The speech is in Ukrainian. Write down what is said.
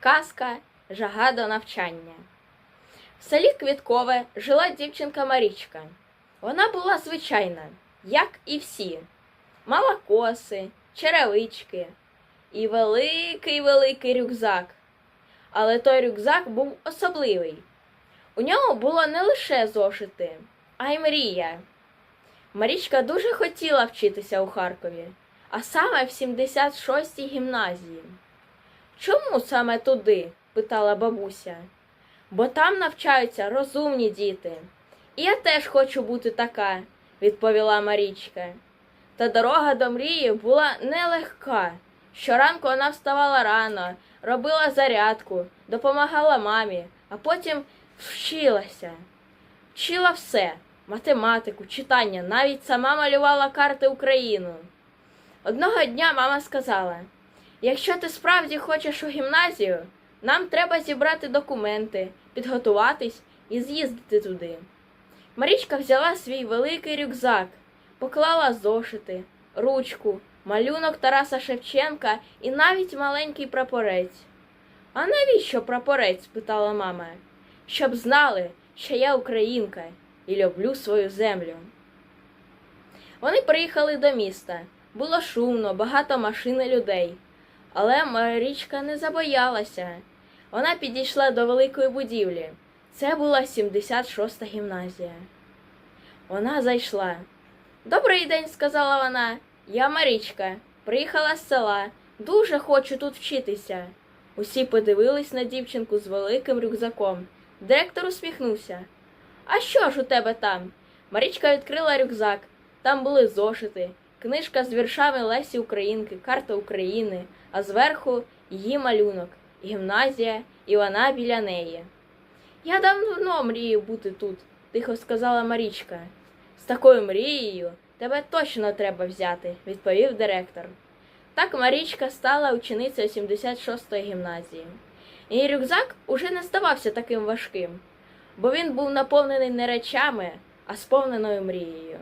Казка Жага до навчання. В селі Квіткове жила дівчинка Марічка. Вона була звичайна, як і всі. Мала коси, черевички і великий великий рюкзак. Але той рюкзак був особливий. У ньому було не лише зошити, а й мрія. Марічка дуже хотіла вчитися у Харкові, а саме в 76-й гімназії. Чому саме туди? питала бабуся. Бо там навчаються розумні діти. І я теж хочу бути така, відповіла Марічка. Та дорога до мрії була нелегка. Щоранку вона вставала рано, робила зарядку, допомагала мамі, а потім вчилася. Вчила все математику, читання, навіть сама малювала карти Україну. Одного дня мама сказала: якщо ти справді хочеш у гімназію, нам треба зібрати документи, підготуватись і з'їздити туди. Марічка взяла свій великий рюкзак, поклала зошити, ручку, малюнок Тараса Шевченка і навіть маленький прапорець. А навіщо прапорець? спитала мама. Щоб знали, що я українка і люблю свою землю. Вони приїхали до міста. Було шумно, багато машин і людей. Але Марічка не забоялася. Вона підійшла до великої будівлі. Це була 76-та гімназія. Вона зайшла. Добрий день, сказала вона. Я Марічка, приїхала з села. Дуже хочу тут вчитися. Усі подивились на дівчинку з великим рюкзаком. Директор усміхнувся. А що ж у тебе там? Марічка відкрила рюкзак. Там були зошити, книжка з віршами Лесі Українки, карта України, а зверху її малюнок, гімназія, і вона біля неї. Я давно мрію бути тут, тихо сказала Марічка. З такою мрією тебе точно треба взяти, відповів директор. Так Марічка стала ученицею 76-ї гімназії. Її рюкзак уже не здавався таким важким, бо він був наповнений не речами, а сповненою мрією.